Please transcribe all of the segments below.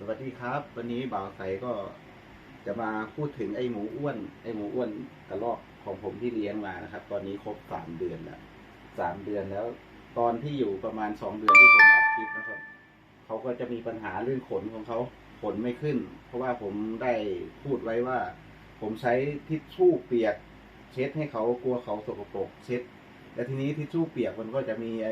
สวัสดีครับ วันนี้บ่าวใสก็จะมาพูดถึงไอ้หมูอ้วนไอ้หมูอ้วนกระรอกของผมที่เลี้ยงมานะครับ ตอนนี้ครบสามเดือนแล้วสามเดือนแล้ว ตอนที่อยู่ประมาณสองเดือนที่ผมอัดคลิปนะครับเขาก็จะมีปัญหาเรื่องขนของเขาขนไม่ขึ้น เพราะว่าผมได้พูดไว้ว่า ผมใช้ทิชชู่เปียก เช็ดให้เขากลัวเขาสกปรกเช็ดและทีนี้ทิชชู่เปียกมันก็จะมีไอ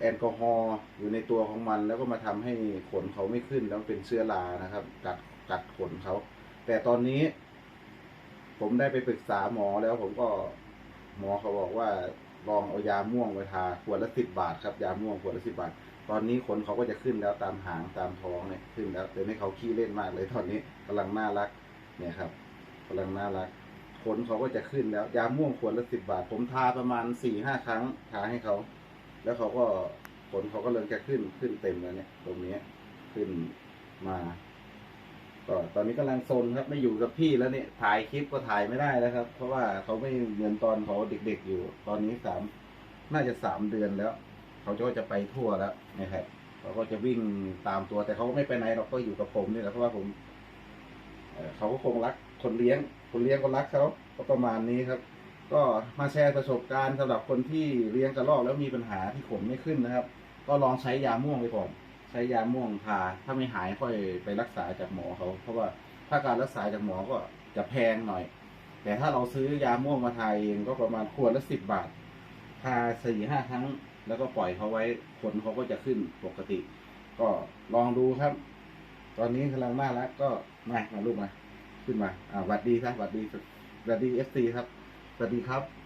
แอลกอฮอล์อยู่ในตัวของมัน แล้วก็มาทำให้ขนเขาไม่ขึ้นแล้วเป็นเชื้อรานะครับ กัดกัดขนเขา แต่ตอนนี้ ผมได้ไปปรึกษาหมอแล้วผมก็หมอเขาบอกว่าลองเอายาม่วงไปทาขวดละสิบบาทครับยาม่วงขวดละสิบบาท ตอนนี้ขนเขาก็จะขึ้นแล้วตามหางตามท้องเนี่ยขึ้นแล้วแต่ให้เขาขี้เล่นมากเลยตอนนี้กำลังน่ารักเนี่ยครับกำลังน่ารักขนเขาก็จะขึ้นแล้ว ยาม่วงขวดละสิบบาท ผมทาประมาณสี่ห้าครั้งทาให้เขา แล้วเขาก็ขนเขาก็เริ่มจะขึ้นขึ้นเต็มแล้วเนี่ย ตรงนี้ขึ้นมาก็ตอนนี้กำลังโซนครับไม่อยู่กับพี่แล้วเนี่ยถ่ายคลิปก็ถ่ายไม่ได้แล้วครับ เพราะว่าเขาไม่เหมือนตอนเขาเด็ก ๆ อยู่ ตอนนี้สามน่าจะสามเดือนแล้ว เขาก็จะไปทั่วแล้วนะครับเขาก็จะวิ่งตามตัวแต่เขาก็ไม่ไปไหนเราก็อยู่กับผมนี่แหละเพราะว่าผมเอ่อเขาก็คงรักคนเลี้ยง คนเลี้ยงก็รักเขาก็ประมาณนี้ครับ ก็มาแชร์ประสบการณ์สำหรับคนที่เลี้ยงกระรอกแล้วมีปัญหาที่ขนไม่ขึ้นนะครับ ก็ลองใช้ยาม่วงไปก่อน ใช้ยาม่วงทาถ้าไม่หายค่อยไปรักษาจากหมอเขา เพราะว่าถ้าการรักษาจากหมอก็จะแพงหน่อย แต่ถ้าเราซื้อยาม่วงมาทาเองก็ประมาณขวดละสิบบาททาสี่ห้าครั้ง แล้วก็ปล่อยเขาไว้ขนเขาก็จะขึ้นปกติ ก็ลองดูครับ ตอนนี้กำลังน่ารักก็มามาลูกมา ขึ้นมาอ่าหวัดดีครับหวัดดีหวัดดีเอฟซีครับ สวัสดีครับ